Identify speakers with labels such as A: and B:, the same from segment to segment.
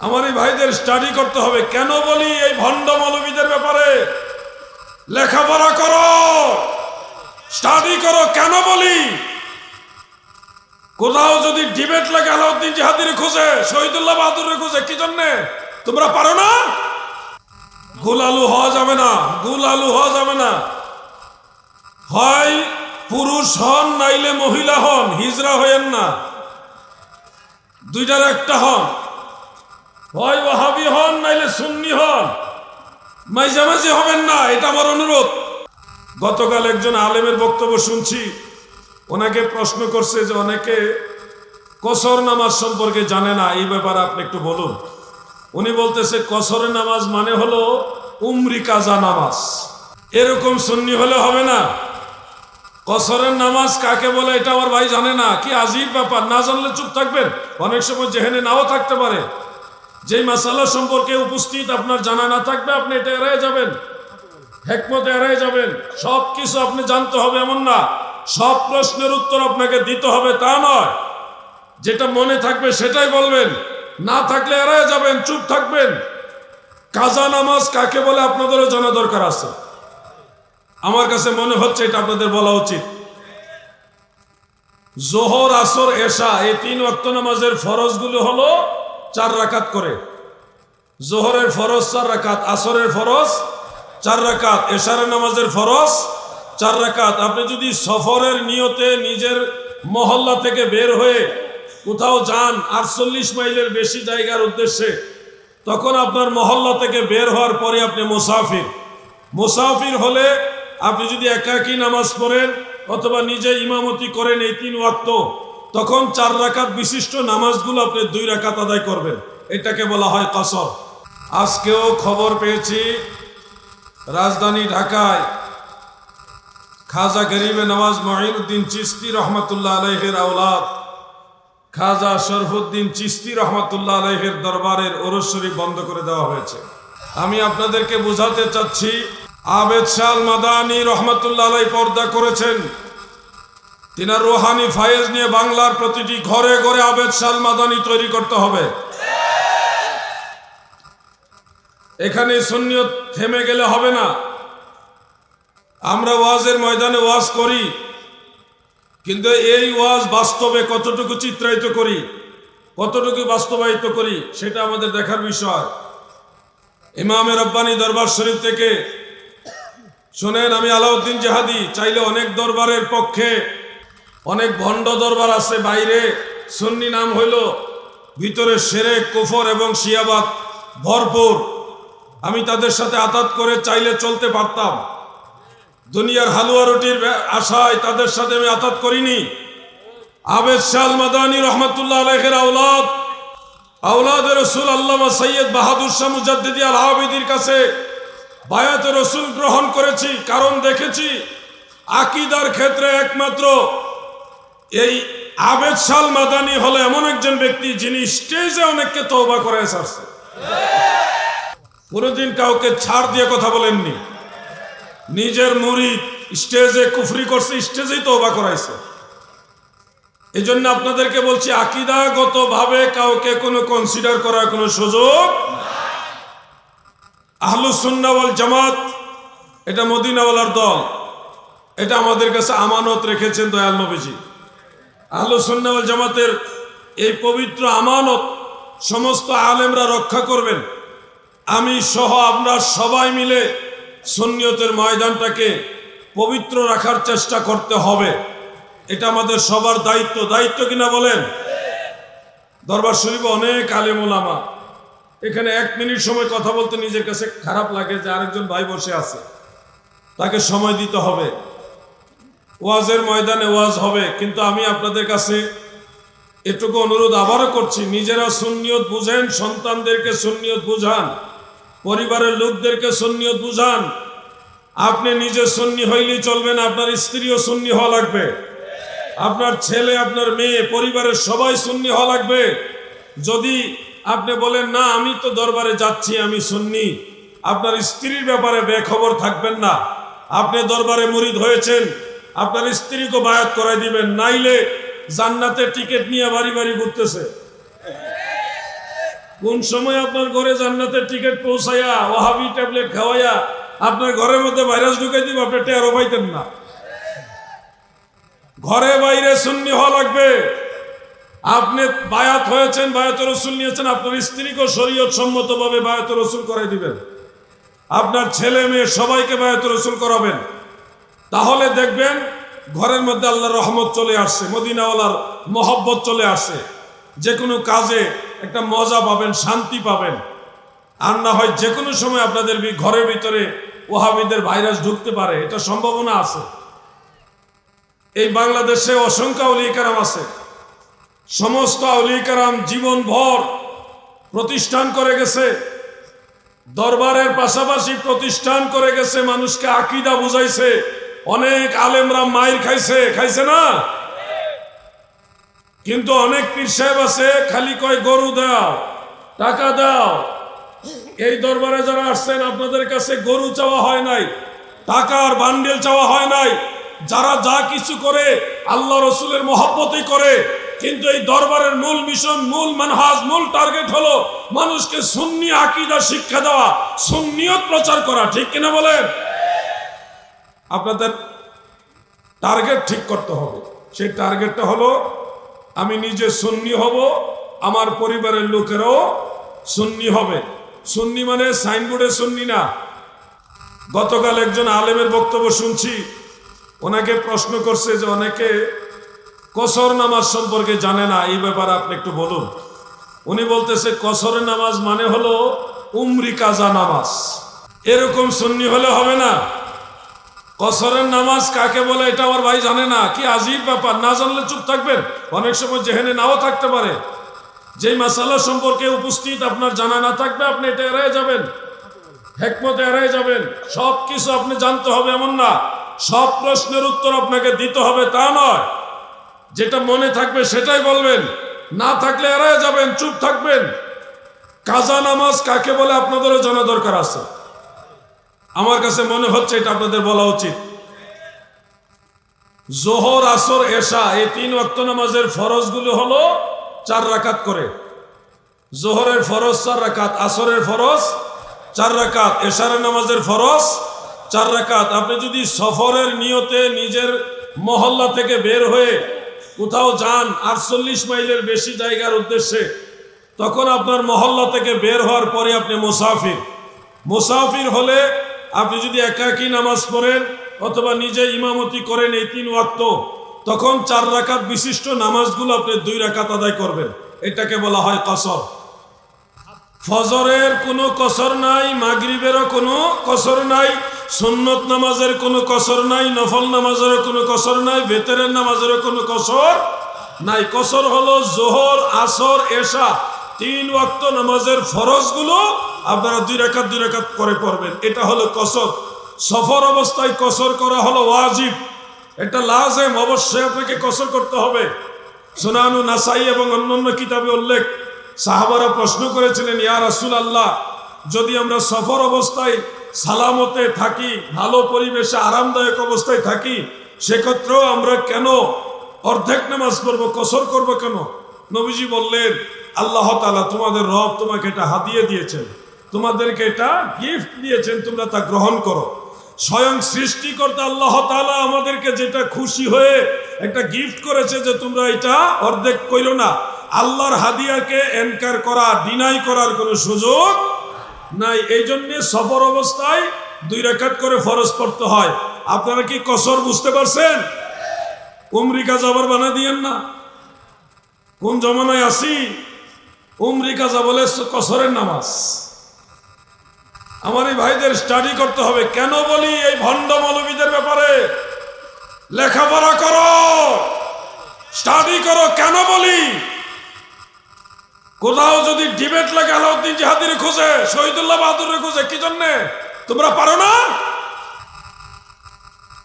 A: আমার এই ভাইদের স্টাডি করতে হবে। কেন বলি এই ভণ্ড মৌলবীদের ব্যাপারে? লেখাপড়া করো। স্টাডি করো, কেন বলি? কোথাও যদি ডিবেট লাগে, আলাউদ্দিন জিহাদির খোঁজে, শহীদুল্লাহ বাহাদুরের খোঁজে, কি জন্যে? তোমরা পারো না? গুল আলু হওয়া যাবে না, গুল আলু হওয়া যাবে না। হয় পুরুষ হন, নাইলে মহিলা হন, হিজরা হয়েন না। দুইটার একটা হন। হয় ওয়াহাবি হন, নাইলে সুন্নি হন। মাঝামাঝি হবেন না, এটা আমার অনুরোধ। গতকাল একজন আলেমের বক্তব্য শুনছি। ওনাকে প্রশ্ন করছে যে অনেকে কসর নামাজ সম্পর্কে জানে না, এই ব্যাপারে আপনি একটু বলুন। উনি বলতেছে কসরের নামাজ মানে হলো উমরি কাজা নামাজ। এরকম সুন্নি হলে হবে না। কসরের নামাজ কাকে বলে এটা আমার ভাই জানে না। কি আজীব ব্যাপার, না জানলে চুপ থাকবেন? অনেক সময় যেহেনে নাও থাকতে পারে। যেই মাসালা সম্পর্কে উপস্থিত আপনার জানা না থাকবে, আপনি এটা এড়াই যাবেন। হেকমত এড়াই যাবেন। সব কিছু আপনি জানতে হবে এমন না। সব প্রশ্নের উত্তর আপনাকে দিতে হবে তা নয়। যেটা মনে থাকবে সেটাই বলবেন। না থাকলে এড়াই যাবেন, চুপ থাকবেন। কাজা নামাজ কাকে বলে আপনাদেরও জানা দরকার আছে। আমার কাছে মনে হচ্ছে এটা আপনাদের বলা উচিত। জোহর, আসর, এশা, এই তিন ওয়াক্ত নামাজের ফরজগুলো হলো চার রাকাত করে। জোহরের ফরজ চার রাকাত, আসরের ফরজ চার রাকাত, এশারের নামাজের ফরজ চার রাকাত। আপনি যদি সফরের নিয়তে নিজের মহল্লা থেকে বের হয়ে কোথাও যান আটচল্লিশ মাইলের বেশি জায়গার উদ্দেশ্যে, তখন আপনার মহল্লা থেকে বের হওয়ার পরে আপনি মুসাফির। মুসাফির হলে আপনি যদি একাকী নামাজ পড়েন অথবা নিজে ইমামতি করেন, এই তিন ওয়াক্ত তখন চার রাকাত বিশিষ্ট নামাজগুলো আপনি দুই রাকাত আদায় করবেন। এটাকে বলা হয় কসর। আজকেও খবর পেয়েছি, রাজধানী ঢাকায় খাজা গরিবে নওয়াজ মহিনুদ্দিন চিস্তি রহমতুল্লাহ আলহের আওলাদ, খাজা শরফুদ্দিন চিস্তি রহমতুল্লাহ আলহের দরবারের ওরস শরীফ বন্ধ করে দেওয়া হয়েছে। আমি আপনাদেরকে বোঝাতে চাচ্ছি, আবেদ শাল মাদানি রহমতুল্লাহ আলাই পর্দা করেছেন। তিনার রোহানি ফায়েজ নিয়ে বাংলার প্রতিটি ঘরে ঘরে আবেদ শাল মাদানি তৈরি করতে হবে। এখানে সুন্নিয়ত থেমে গেলে হবে না। আমরা ওয়াজের ময়দানে ওয়াজ করি, কিন্তু এই ওয়াজ বাস্তবে কতটুকু চিত্রায়িত করি, কতটুকু বাস্তবায়িত করি, সেটা আমাদের দেখার বিষয়। ইমামের রব্বানি দরবার শরীফ থেকে শোনেন, আমি আলাউদ্দিন জাহাদি চাইলে অনেক দরবারের পক্ষে অনেক ভণ্ড দরবার আছে বাইরে। সুন্নি নাম হইল ভিতরে সেরে কুফর এবং শিয়াবাদ ভরপুর। আমি তাদের সাথে আতাত করে চাইলে চলতে পারতাম। দুনিয়ার হালুয়া রুটির আশায় তাদের সাথে আমি আতাত করিনি। আবেদ শাল মাদানী রহমতুল্লাহ আলহের আউলাদ আউলাদ রসুল আল্লামা সৈয়দ বাহাদুর শাহ মুজাদ্দিদি আল কাছে বায়াত রসুল গ্রহণ করেছি, কারণ দেখেছি, আকিদার ক্ষেত্রে একমাত্র এই আবেদ শাল মাদানি হলো এমন একজন ব্যক্তি যিনি স্টেজে অনেককে তওবা করে আসছে কোনোদিন কাউকে ছাড় দিয়ে কথা বলেননি। নিজের মুড়ি স্টেজে কুফরি করছে, স্টেজেই তওবা করাইছে। এই জন্য আপনাদেরকে বলছি আকিদাগত ভাবে কাউকে কোনো কনসিডার করার কোনো সুযোগ আহলুসুন্নাওয়াল জামাত, এটা মদিনাওয়ালার দল। এটা আমাদের কাছে আমানত রেখেছেন দয়াল নবীজি। আহলুসুন্নাওয়াল জামাতের এই পবিত্র আমানত সমস্ত আলেমরা রক্ষা করবেন। আমি সহ আমরা সবাই মিলে সন্নিয়তের ময়দানটাকে পবিত্র রাখার চেষ্টা করতে হবে। এটা আমাদের সবার দায়িত্ব। দায়িত্ব কিনা বলেন? দরবার শরীফে অনেক আলেম ওলামা। এখানে এক মিনিট সময় কথা বলতে নিজের কাছে খারাপ লাগে যে আরেকজন ভাই বসে আছে। তাকে সময় দিতে হবে। ওয়াজের ময়দানে ওয়াজ হবে। কিন্তু আমি আপনাদের কাছে এটুকু অনুরোধ আবারও করছি, নিজেরা সুন্নিয়ত বুঝেন, সন্তানদেরকে সুন্নিয়ত বুঝান, পরিবারের লোকদেরকে সুন্নিয়ত বুঝান। আপনি নিজে সুন্নি হইলেই চলবেন আপনার স্ত্রীও সুন্নি হওয়া লাগবে। আপনার ছেলে, আপনার মেয়ে, পরিবারের সবাই সুন্নি হওয়া লাগবে। যদি আপনি বলেন, না, আমি তো দরবারে যাচ্ছি, আমি সুন্নি। আপনার স্ত্রীর ব্যাপারে বেখবর থাকবেন না। আপনি দরবারে মুরিদ হয়েছেন আপনার স্ত্রীকে বায়াত করাই দিবেন, নাইলে জান্নাতের টিকিট নিয়ে বাড়ি বাড়ি ঘুরতেছে। কোন সময় আপনার ঘরে জান্নাতের টিকিট পৌঁছাইয়া ওহাবি ট্যাবলেট খাওয়াইয়া আপনার ঘরের মধ্যে ভাইরাস ঢুকাই দিব, আপনি টেরো পাইতেন না। ঘরে বাইরে সুন্নি হওয়া লাগবে। আপনি বায়াত হয়েছেন বায়াত রসুল নিয়েছেন, আপনার স্ত্রীকে শরীয়ত সম্মতভাবে বায়াত রসুল করাই দিবেন। আপনার ছেলে মেয়ে সবাইকে বায়াত রসুল করাবেন। তাহলে দেখবেন ঘরের মধ্যে আল্লাহর রহমত চলে আসছে মদিনাওয়ালার মহব্বত চলে আসে। যে কোনো কাজে একটা মজা পাবেন, শান্তি পাবেন। আর না হয় যে কোনো সময় আপনাদের ঘরের ভিতরে ওহাবিদের ভাইরাস ঢুকতে পারে, এটা সম্ভাবনা আছে। এই বাংলাদেশে অসংখ্য অলিকারাম আছে। সমস্ত অলিকারাম জীবন ভর প্রতিষ্ঠান করে গেছে। দরবারের পাশাপাশি প্রতিষ্ঠান করে গেছে, মানুষকে আকিদা বুঝাইছে। অনেক আলেমরা মাইর খাইছে খাইছে না? কিন্তু অনেক পীর সাহেব আছে, খালি কয়, গরু দাও, টাকা দাও। এই দরবারে যারা আসছেন, আপনাদের কাছে গরু চাওয়া হয় নাই, টাকার বান্ডেল চাওয়া হয় নাই। যারা যা কিছু করে, আল্লাহ রসুলের মহব্বতই করে। কিন্তু এই দরবারের মূল মিশন, মূল মানহাজ, মূল টার্গেট হলো মানুষকে সুন্নি আকিদা শিক্ষা দেওয়া, সুন্নিয়ত প্রচার করা। ঠিক কিনা বলেন? আপনাদের টার্গেট ঠিক করতে হবে। সেই টার্গেটটা হলো, আমি নিজে সুন্নি হব, আমার পরিবারের লোকেরও সুন্নি হবে। সুন্নি মানে সাইনবোর্ডে সুন্নি না। গতকাল একজন আলেমের বক্তব্য শুনছি, ওনাকে প্রশ্ন করছে যে অনেকে কসর নামাজ সম্পর্কে জানে না, এই ব্যাপারে আপনি একটু বলুন। উনি বলতেছে কসরের নামাজ মানে হলো উমরি কাজা নামাজ। এরকম সুন্নি হলে হবে না। কসরের নামাজ কাকে বলে এটা আমার ভাই জানে না। কি আজীব ব্যাপার, না জানলে চুপ থাকবেন। অনেক সময় যেখানে নাও থাকতে পারে। যেই মাসালা সম্পর্কে উপস্থিত আপনার জানা না থাকবে, আপনি এটা এড়াই যাবেন। হেকমত এড়াই যাবেন। সব কিছু আপনি জানতে হবে এমন না। সব প্রশ্নের উত্তর আপনাকে দিতে হবে তা নয়। যেটা মনে থাকবে সেটাই বলবেন। না থাকলে এড়াই যাবেন, চুপ থাকবেন। কাজা নামাজ কাকে বলে আপনাদেরও জানা দরকার আছে। আমার কাছে মনে হচ্ছে এটা আপনাদের বলা উচিত। জোহর, আসর, এশা, এই তিন ওয়াক্ত নামাজের ফরজগুলো হলো চার রাকাত করে। জোহরের ফরজ চার রাকাত, আসরের ফরজ চার রাকাত এশারের নামাজের ফরজ চার রাকাত। আপনি যদি সফরের নিয়তে নিজের মহল্লা থেকে বের হয়ে কোথাও যান আটচল্লিশ মাইলের বেশি জায়গার উদ্দেশ্যে, তখন আপনার মহল্লা থেকে বের হওয়ার পরে আপনি মুসাফির। মুসাফির হলে আপনি যদি একাকী নামাজ পড়েন অথবা নিজে ইমামতি করেন এই তিন ওয়াক্ত, তখন চার রাকাত বিশিষ্ট নামাজগুলো আপনি দুই রাকাত আদায় করবেন। এটাকে বলা হয় কসর। ফজরের কোনো কসর নাই, মাগরিবেরও কোনো কসর নাই, সুন্নত নামাজের কোনো কসর নাই, নফল নামাজেরও কোনো কসর নাই বেতেরের নামাজেরও কোনো কসর নাই। কসর হলো জোহর, আসর, এশা। তিন ওয়াক্ত নামাজের ফরজগুলো আপনারা দুই রাকাত দুই রাকাত করে পড়বেন। এটা হলো কসর। সফর অবস্থায় কসর করা হলো ওয়াজিব। এটা লাজেম, অবশ্যই আপনাকে কসর করতে হবে। সোনানু নাসাই এবং অন্যান্য কিতাবে উল্লেখ। সাহাবারা প্রশ্ন করেছিলেন, ইয়া রাসূল আল্লাহ যদি আমরা সফর অবস্থায় সালামতে থাকি, ভালো পরিবেশে, আরামদায়ক অবস্থায় থাকি, সেক্ষেত্রেও আমরা কেন অর্ধেক নামাজ পড়ব, কসর করব কেন? নবীজি বললেন, আল্লাহ তাআলা তোমাদের রব তোমাকে এটা হাতিয়ে দিয়েছেন। তোমাদেরকে এটা গিফট দিয়েছেন, তোমরা তা গ্রহণ করো। স্বয়ং সৃষ্টিকর্তা আল্লাহ তাআলা আমাদেরকে যেটা খুশি হয়ে একটা গিফট করেছে যে তোমরা এটা অর্ধেক কইরো না। আল্লাহর হাদিয়াকে এনকার করা ডিনাই করার কোনো সুযোগ নাই। এই জন্যে সফর অবস্থায় দুই রেখাত করে ফরজ পড়তে হয়। আপনারা কি কসর বুঝতে পারছেন? উমরিকা যাবার বানা দিয়েন না। কোন জমানায় আসি উমরিকা যা বলে কসরের নামাজ। আমার এই ভাইদের স্টাডি করতে হবে। কেন বলি এই ভণ্ড মৌলবীদের ব্যাপারে? লেখাপড়া করো। স্টাডি করো, কেন বলি? কোথাও যদি ডিবেট লাগে, আলাউদ্দিন জিহাদির খোঁজে, শহীদুল্লাহ বাহাদুরের খোঁজে, কি জন্যে? তোমরা পারো না?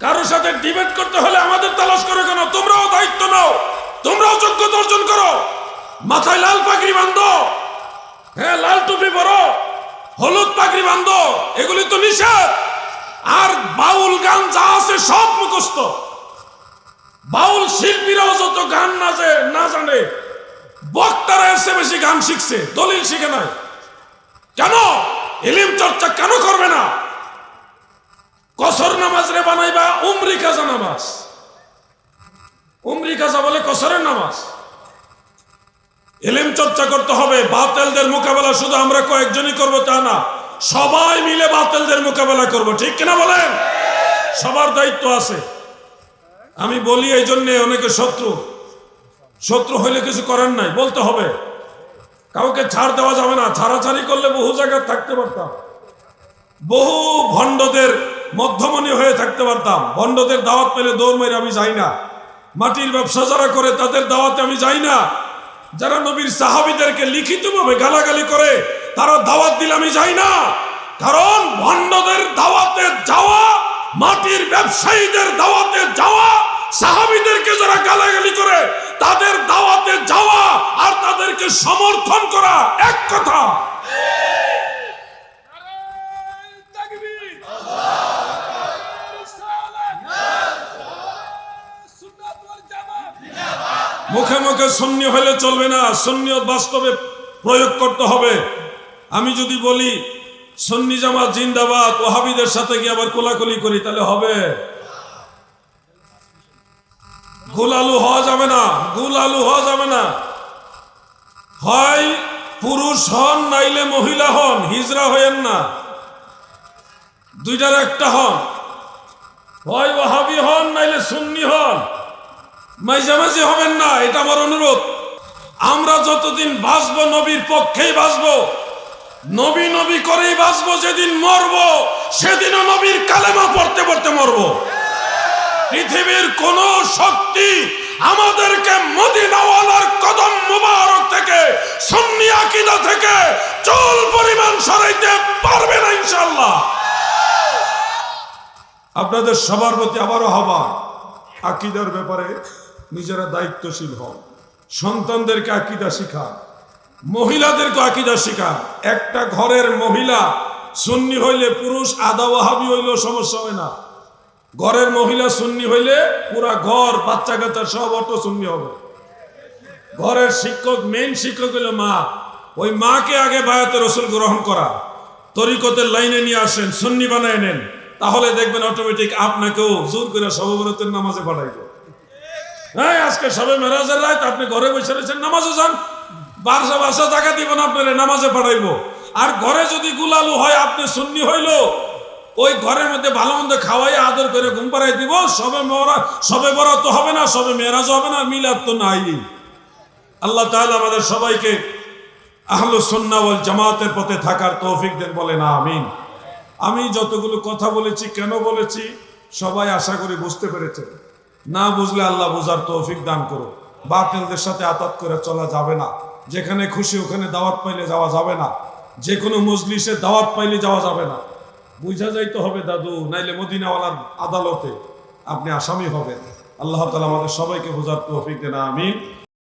A: কারোর সাথে ডিবেট করতে হলে আমাদের তালাশ করে কেন? তোমরাও দায়িত্ব নাও। তোমরাও যোগ্যতা অর্জন করো। মাথায় লাল পাগড়ি বান্ধো হ্যাঁ লাল টুপি পরো। হলুদ পাগড়ি বান্ধো, এগুলি তো নিষেধ। আর বাউল গান যা আছে সব মুখস্থ। বাউল শিল্পীরাও যত গান নাচে, না জানে, বক্তারা এসে বেশি গান শিখছে, দলিল শিখে নাই। কেন? ইলিম চর্চা কেন করবে না? কসর নামাজ রে বানাইবা উমরি কাজা নামাজ। উমরি কাজা বলে কসরের নামাজ। এলিম চর্চা করতে হবে, বাতেলদের মোকাবেলা শুধু আমরা কয়েকজনই করব তা না, সবাই মিলে বাতেলদের মোকাবেলা করব, ঠিক কিনা বলেন? সবার দায়িত্ব আছে। আমি বলি এই জন্য অনেকে শত্রু। শত্রু হইলে কিছু করেন নাই, বলতে হবে। কাউকে ছাড় দেওয়া যাবে না, ছাড়াছাড়ি করলে বহু জায়গায় থাকতে পারতাম। বহু ভণ্ডদের মধ্যমণি হয়ে থাকতে পারতাম। ভণ্ডদের দাওয়াত পেলে দৌড় মেরে আমি যাই না। মাটির ব্যবসা যারা করে তাদের দাওয়াতে আমি যাই না। যারা নবীর সাহাবিদেরকে লিখিতভাবে গালাগালি করে, তারা দাওয়াত দিলে আমি যাই না। কারণ ভণ্ডদের দাওয়াতে যাওয়া, মাটির ব্যবসায়ীদের দাওয়াতে যাওয়া, সাহাবিদেরকে যারা গালাগালি করে তাদের দাওয়াতে যাওয়া আর তাদেরকে সমর্থন করা এক কথা শূন্য হলে চলবে না, শূন্য বাস্তবে প্রয়োগ করতে হবে। আমি যদি বলি সন্নি জামাত জিন্দাবাদ ওহাবিদের সাথে গিয়ে আবার কোলাকুলি করি, তাহলে হবে। গুল আলু হওয়া যাবে না গুল আলু হওয়া যাবে না। হয় পুরুষ হন, নাইলে মহিলা হন, হিজরা হয়েন না। দুইটার একটা হন। হয় ওহাবি হন, নাইলে সুন্নি হন। মাঝামাঝি হবেন না, এটা আমার অনুরোধ। আমরা যতদিন বাঁচবো, নবীর পক্ষেই বাঁচবো। নবী নবী করেই বাঁচবো, যেদিন মরবো, সেদিনও নবীর কালেমা পড়তে পড়তে মরবো। পৃথিবীর কোন শক্তি আমাদেরকে মদিনাওয়ালার কদম মুবারক থেকে, সুন্নি আকীদা থেকে চুল পরিমাণ সরাইতে পারবে না, ইনশাআল্লাহ। আপনাদের সবার প্রতি আবারও আহ্বান, আকিদার ব্যাপারে। নিজেরা দায়িত্বশীল হন সন্তানদেরকে আকিদা শিখান মহিলাদেরকে আকিদা শিখান একটা ঘরের মহিলা সুন্নি হইলে পুরুষ, আদা ওয়াহাবি হইলেও সমস্যা হয় না। ঘরের মহিলা সুন্নি হইলে পুরা ঘর, বাচ্চা কাচ্চা সব অটো সুন্নি হবে। ঘরের শিক্ষক মেন শিক্ষক হইল মা। ওই মাকে আগে বায়াতে রসুল গ্রহণ করা। তরিকতের লাইনে নিয়ে আসেন, সুন্নি বানায় নেন। তাহলে দেখবেন অটোমেটিক আপনাকেও জোর করে সবরতের নামাজে পাঠাইবে। হ্যাঁ আজকে সবে মেরাজের রাত, আপনি ঘরে বসে রয়েছেন, নামাজে যান। বারসা বাসা টাকা দিব না, আপনার নামাজে পাঠাইবো। আর ঘরে যদি গুলালু হয়, আপনি সুন্নি হইল, ওই ঘরের মধ্যে ভালো মন্দ খাওয়াই আদর করে ঘুম পাড়াই দিব, সবে মরা সবে বরা তো হবে না, সবে মেরাজ হবে না, মিলাদ তো নাই। আল্লাহ তাহলে আমাদের সবাইকে আহলু সন্না ওয়াল জামাতের পথে থাকার তৌফিক দেন বলে না আমিন। আমি যতগুলো কথা বলেছি, কেন বলেছি, সবাই আশা করি বুঝতে পেরেছে না বুঝলে আল্লাহ বোঝার তৌফিক দান করো বাতিলদের সাথে আতাত করে চলা যাবে না। যেখানে খুশি ওখানে দাওয়াত পাইলে যাওয়া যাবে না। যে কোনো মজলিসে দাওয়াত পাইলে যাওয়া যাবে না। বুঝা যাইতে হবে, দাদু, নাইলে মদিনাওয়ালার আদালতে। আপনি আসামি হবেন। আল্লাহ তালা আমাদের সবাইকে বোঝার তৌফিক দেন, আমিন।